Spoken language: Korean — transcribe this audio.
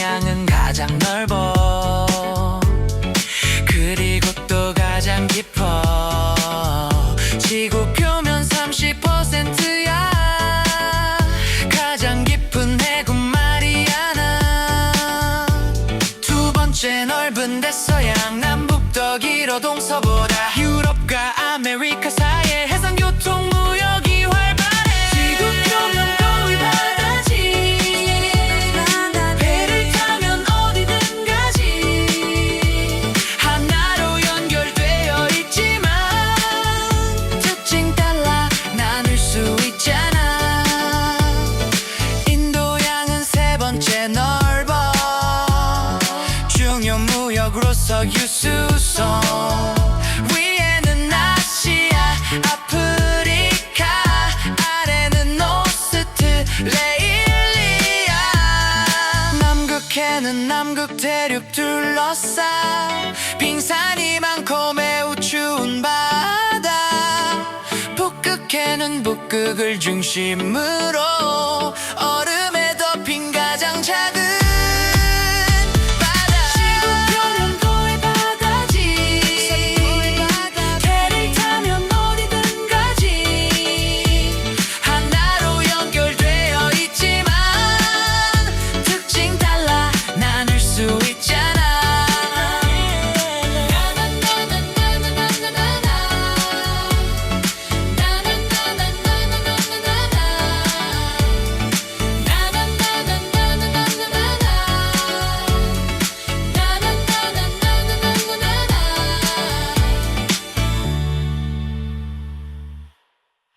방향은 가장 넓어. 그리고 또 가장 깊어. 지구표면 30%야. 가장 깊은 해군 마리아나. 두 번째 넓은 데서양 남북 더 길어 동서보다 유럽과 유수성 위에는 아시아 아프리카 아래는 오스트레일리아 남극해는 남극 대륙 둘러싸 빙산이 많고 매우 추운 바다 북극해는 북극을 중심으로